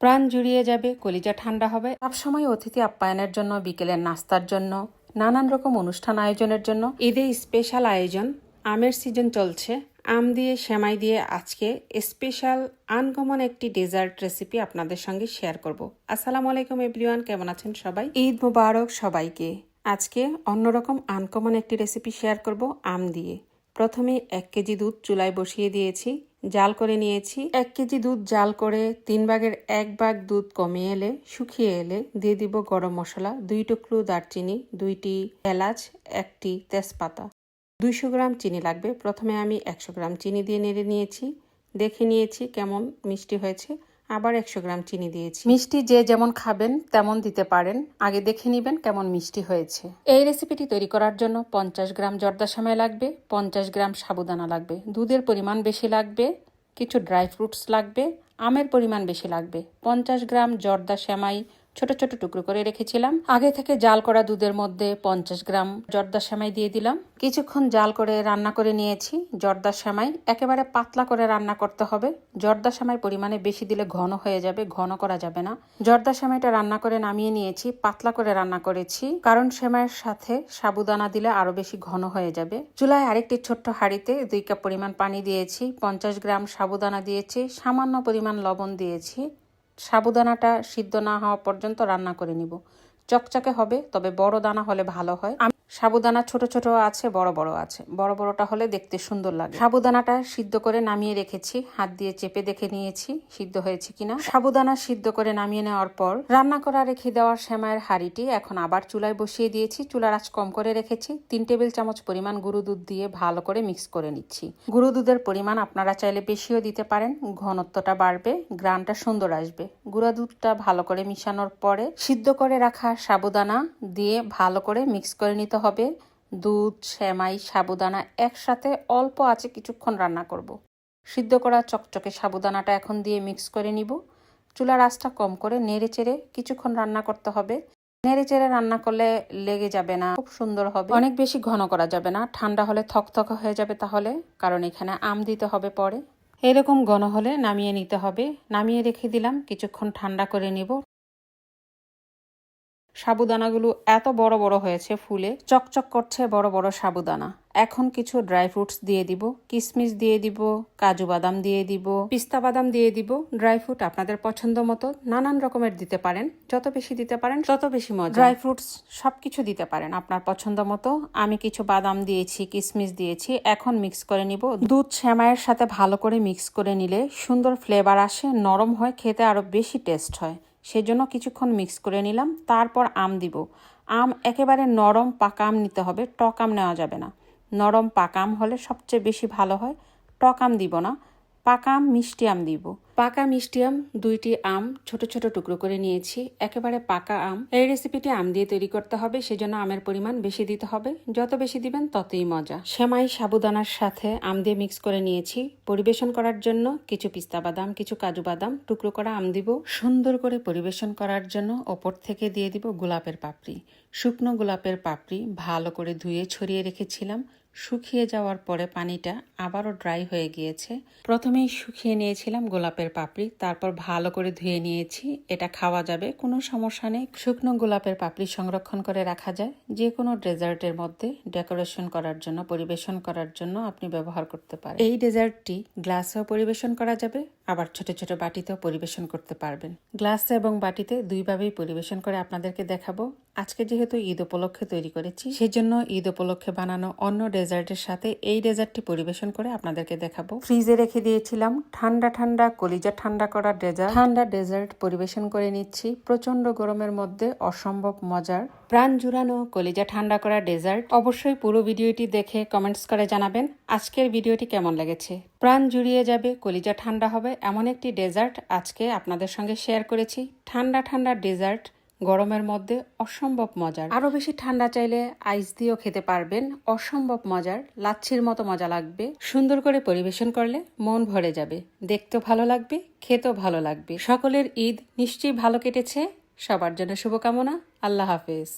প্রাণ জুড়িয়ে যাবে কলিজা ঠান্ডা হবে। সবসময় অতিথি আপ্যায়নের জন্য বিকেলের নাস্তার জন্য নানান রকম অনুষ্ঠান আয়োজনের জন্য। ঈদে স্পেশাল আয়োজন আমের সিজন চলছে। আম দিয়ে সেমাই দিয়ে আজকে স্পেশাল আনকমন একটি ডেজার্ট রেসিপি আপনাদের সঙ্গে শেয়ার করব। আসসালামু আলাইকুম এভরিওয়ান কেমন আছেন সবাই? ঈদ মুবারক সবাইকে। আজকে অন্যরকম আনকমন একটি রেসিপি শেয়ার করব আম দিয়ে। প্রথমে এক কেজি দুধ চুলায় বসিয়ে দিয়েছি। জাল করে নিয়েছি। এক কেজি দুধ জাল করে তিন ভাগের এক ভাগ দুধ কমিয়ে এলে, শুকিয়ে এলে দিয়ে দিব গরম মশলা, দুই টুকরো দারচিনি, দুইটি এলাচ, একটি তেজপাতা। দুইশো গ্রাম চিনি লাগবে। প্রথমে আমি একশো গ্রাম চিনি দিয়ে নেড়ে নিয়েছি। দেখে নিয়েছি কেমন মিষ্টি হয়েছে। আবার একশো গ্রাম চিনি দিয়েছি। মিষ্টি যে যেমন খাবেন তেমন দিতে পারেন। আগে দেখে নেবেন কেমন মিষ্টি হয়েছে। এই রেসিপিটি তৈরি করার জন্য পঞ্চাশ গ্রাম জর্দা সময় লাগবে পঞ্চাশ গ্রাম সাবুদানা লাগবে। দুধের পরিমাণ বেশি লাগবে কিছু ড্রাই ফ্রুটস লাগবে আমের পরিমাণ বেশি লাগবে। পঞ্চাশ গ্রাম জর্দা সেমাই ছোট ছোট টুকরো করে রেখেছিলাম। আগে থেকে জাল করা দুধের মধ্যে পঞ্চাশ গ্রাম জর্দা সেমাই দিয়ে দিলাম। কিছুক্ষণ জাল করে রান্না করে নিয়েছি। জর্দা সেমাই একেবারে পাতলা করে রান্না করতে হবে। জর্দা সেমাই পরিমাণে বেশি দিলে ঘন হয়ে যাবে, ঘন করা যাবে না। জর্দা সেমাইটা রান্না করে নামিয়ে নিয়েছি, পাতলা করে রান্না করেছি। কারণ সেমাইয়ের সাথে সাবুদানা দিলে আরও বেশি ঘন হয়ে যাবে। চুলায় আরেকটি ছোট্ট হাঁড়িতে দুই কাপ পরিমাণ পানি দিয়েছি, পঞ্চাশ গ্রাম সাবুদানা দিয়েছি, সামান্য পরিমাণ লবণ দিয়েছি। সাবুদানাটা সিদ্ধ না হওয়া পর্যন্ত রান্না করে নিব। চকচকে হবে, তবে বড় দানা হলে ভালো হয়। সাবুদানা ছোট ছোট আছে, বড় বড় আছে। বড় বড়টা হলে দেখতে সুন্দর লাগে। সাবুদানাটা সিদ্ধ করে নামিয়ে রেখেছি। হাত দিয়ে চেপে দেখে নিয়েছি সিদ্ধ হয়েছে কিনা। সাবুদানা সিদ্ধ করে নামিয়ে নেওয়ার পর রান্না করা রেখে দেওয়ার সেমাইয়ের হাঁড়িটি এখন আবার চুলায় বসিয়ে দিয়েছি। চুলার আঁচ কম করে রেখেছি। তিন টেবিল চামচ পরিমাণ গুঁড়ো দুধ দিয়ে ভালো করে মিক্স করে নিচ্ছি। গুঁড়ো দুধের পরিমাণ আপনারা চাইলে বেশিও দিতে পারেন। ঘনত্বটা বাড়বে, গ্রানটা সুন্দর আসবে। গুঁড়া দুধটা ভালো করে মিশানোর পরে সিদ্ধ করে রাখা সাবুদানা দিয়ে ভালো করে মিক্স করে নিতে হবে। দুধ, সেমাই, সাবুদানা একসাথে অল্প আছে কিছুক্ষণ রান্না করব। সিদ্ধ করা চকচকে সাবুদানাটা এখন দিয়ে মিক্স করে নিব। চুলার আঁচটা কম করে নেড়ে চেড়ে কিছুক্ষণ রান্না করতে হবে। নেড়ে চেড়ে রান্না করলে লেগে যাবে না, খুব সুন্দর হবে। অনেক বেশি ঘন করা যাবে না, ঠান্ডা হলে থকথক হয়ে যাবে তাহলে, কারণ এখানে আম দিতে হবে পরে। এরকম গণ হলে নামিয়ে নিতে হবে। নামিয়ে রেখে দিলাম কিছুক্ষণ ঠান্ডা করে নিব। সাবুদানাগুলো এত বড় বড় হয়েছে ফুলে, চকচক করছে বড় বড় সাবুদানা। এখন কিছু ড্রাই ফ্রুটস দিয়ে দিব কিশমিশ দিয়ে দিব, কাজু বাদাম দিয়ে দিব, পিস্তা বাদাম দিয়ে দিব। ড্রাই ফ্রুট আপনাদের পছন্দ মতো নানান রকমের দিতে পারেন, যত বেশি দিতে পারেন তত বেশি মজা। ড্রাই ফ্রুটস সব কিছু দিতে পারেন আপনার পছন্দ মতো। আমি কিছু বাদাম দিয়েছি কিশমিশ দিয়েছি, এখন মিক্স করে নিব। দুধ শ্যামাইয়ের সাথে ভালো করে মিক্স করে নিলে সুন্দর ফ্লেভার আসে, নরম হয়, খেতে আরও বেশি টেস্ট হয়। সেজন্য কিছুক্ষণ মিক্স করে নিলাম। তারপর আম দিব। আম একেবারে নরম পাকা আম নিতে হবে, টক আম নেওয়া যাবে না। নরম পাকা আম হলে সবচেয়ে বেশি ভালো হয়, টক আম দিব না। পাকা আম মিষ্টি আম দিব। পাকা মিষ্টি আম, দুইটি আম, ছোট ছোট টুকরো করে নিয়েছি। একেবারে পাকা আম। এই রেসিপিটি আম দিয়ে তৈরি করতে হবে, সেজন্য আমের পরিমাণ বেশি দিতে হবে। যত বেশি দিবেন, ততই মজা। সেমাই সাবুদানার সাথে আম দিয়ে মিক্স করে নিয়েছি। পরিবেশন করার জন্য কিছু পিস্তা বাদাম, কিছু কাজু বাদাম টুকরো করা আম দিব। সুন্দর করে পরিবেশন করার জন্য ওপর থেকে দিয়ে দিব গোলাপের পাপড়ি। শুকনো গোলাপের পাপড়ি ভালো করে ধুয়ে ছড়িয়ে রেখেছিলাম। শুকিয়ে যাওয়ার পরে পানিটা আবারও ড্রাই হয়ে গিয়েছে। প্রথমেই শুকিয়ে নিয়েছিলাম গোলাপের পাপড়ি, তারপর ভালো করে ধুয়ে নিয়েছি। এটা খাওয়া যাবে, কোনো সমস্যা নেই। শুকনো গোলাপের পাপড়ি সংরক্ষণ করে রাখা যায়। যে কোনো ডেজার্টের মধ্যে ডেকোরেশন করার জন্য, পরিবেশন করার জন্য আপনি ব্যবহার করতে পারেন। এই ডেজার্টটি গ্লাসেও পরিবেশন করা যাবে আবার ছোট ছোট বাটিতেও পরিবেশন করতে পারবেন। গ্লাসে এবং বাটিতে দুইভাবেই পরিবেশন করে আপনাদেরকে দেখাবো। আজকে যেহেতু ঈদ উপলক্ষে তৈরি করেছি সেজন্য ঈদ উপলক্ষে বানানো অন্য ডেজার্টের সাথে এই ডেজার্টটি পরিবেশন করে আপনাদেরকে দেখাবো। ফ্রিজে রেখে দিয়েছিলাম ঠান্ডা ঠান্ডা কলিজা ঠান্ডা করা ডেজার্ট। ঠান্ডা ডেজার্ট পরিবেশন করে নিচ্ছি। প্রচণ্ড গরমের মধ্যে অসম্ভব মজার। প্রাণ জুড়ানো কলিজা ঠান্ডা করা ডেজার্ট। অবশ্যই পুরো ভিডিওটি দেখে কমেন্টস করে জানাবেন। আজকের ভিডিওটি কেমন লেগেছে? প্রাণ জুড়িয়ে যাবে, কলিজা ঠান্ডা হবে, এমন একটি ডেজার্ট আজকে আপনাদের সঙ্গে শেয়ার করেছি। ঠান্ডা ঠান্ডা ডেজার্ট, গরমের মধ্যে অসম্ভব মজার। আরও বেশি ঠান্ডা চাইলে আইস দিয়েও খেতে পারবেন, অসম্ভব মজার, লাচ্ছির মতো মজা লাগবে। সুন্দর করে পরিবেশন করলে মন ভরে যাবে, দেখতেও ভালো লাগবে, খেতেও ভালো লাগবে। সকলের ঈদ নিশ্চয়ই ভালো কেটেছে, সবার জন্য শুভকামনা, আল্লাহ হাফেজ।